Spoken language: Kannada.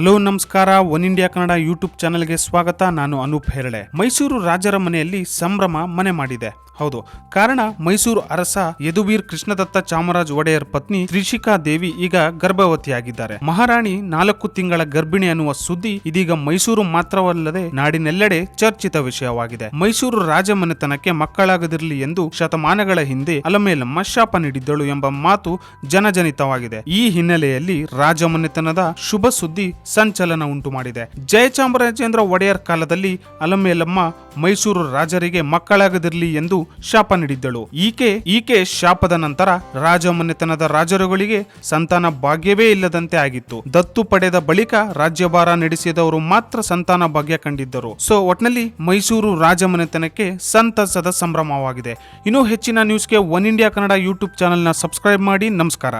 ಹಲೋ, ನಮಸ್ಕಾರ. ಒನ್ ಇಂಡಿಯಾ ಕನ್ನಡ ಯೂಟ್ಯೂಬ್ ಚಾನೆಲ್ಗೆ ಸ್ವಾಗತ. ನಾನು ಅನೂಪ್ ಹೆರಳೆ. ಮೈಸೂರು ರಾಜರ ಮನೆಯಲ್ಲಿ ಸಂಭ್ರಮ ಮನೆ ಮಾಡಿದೆ. ಹೌದು. ಕಾರಣ, ಮೈಸೂರು ಅರಸ ಯದುವೀರ್ ಕೃಷ್ಣದತ್ತ ಚಾಮರಾಜ್ ಒಡೆಯರ್ ಪತ್ನಿ ತ್ರಿಷಿಕಾ ದೇವಿ ಈಗ ಗರ್ಭವತಿಯಾಗಿದ್ದಾರೆ. ಮಹಾರಾಣಿ ನಾಲ್ಕು ತಿಂಗಳ ಗರ್ಭಿಣಿ ಅನ್ನುವ ಸುದ್ದಿ ಇದೀಗ ಮೈಸೂರು ಮಾತ್ರವಲ್ಲದೆ ನಾಡಿನೆಲ್ಲೆಡೆ ಚರ್ಚಿತ ವಿಷಯವಾಗಿದೆ. ಮೈಸೂರು ರಾಜಮನೆತನಕ್ಕೆ ಮಕ್ಕಳಾಗದಿರಲಿ ಎಂದು ಶತಮಾನಗಳ ಹಿಂದೆ ಅಲಮೇಲಮ್ಮ ಶಾಪ ನೀಡಿದ್ದಳು ಎಂಬ ಮಾತು ಜನಜನಿತವಾಗಿದೆ. ಈ ಹಿನ್ನೆಲೆಯಲ್ಲಿ ರಾಜಮನೆತನದ ಶುಭ ಸುದ್ದಿ ಸಂಚಲನ ಉಂಟು ಮಾಡಿದೆ ಜಯಚಾಮರಾಜೇಂದ್ರ ಒಡೆಯರ್ ಕಾಲದಲ್ಲಿ ಅಲಮೇಲಮ್ಮ ಮೈಸೂರು ರಾಜರಿಗೆ ಮಕ್ಕಳಾಗದಿರಲಿ ಎಂದು ಶಾಪ ನೀಡಿದ್ದಳು. ಈಕೆ ಈಕೆ ಶಾಪದ ನಂತರ ರಾಜಮನೆತನದ ರಾಜರುಗಳಿಗೆ ಸಂತಾನ ಭಾಗ್ಯವೇ ಇಲ್ಲದಂತೆ ಆಗಿತ್ತು. ದತ್ತು ಪಡೆದ ಬಳಿಕ ರಾಜ್ಯಭಾರ ನಡೆಸಿದವರು ಮಾತ್ರ ಸಂತಾನ ಭಾಗ್ಯ ಕಂಡಿದ್ದರು. ಸೊ, ಒಟ್ನಲ್ಲಿ ಮೈಸೂರು ರಾಜಮನೆತನಕ್ಕೆ ಸಂತಸದ ಸಂಭ್ರಮವಾಗಿದೆ. ಇನ್ನೂ ಹೆಚ್ಚಿನ ನ್ಯೂಸ್ಗೆ ಒನ್ ಇಂಡಿಯಾ ಕನ್ನಡ ಯೂಟ್ಯೂಬ್ ಚಾನೆಲ್ನ ಸಬ್ಸ್ಕ್ರೈಬ್ ಮಾಡಿ, ನಮಸ್ಕಾರ.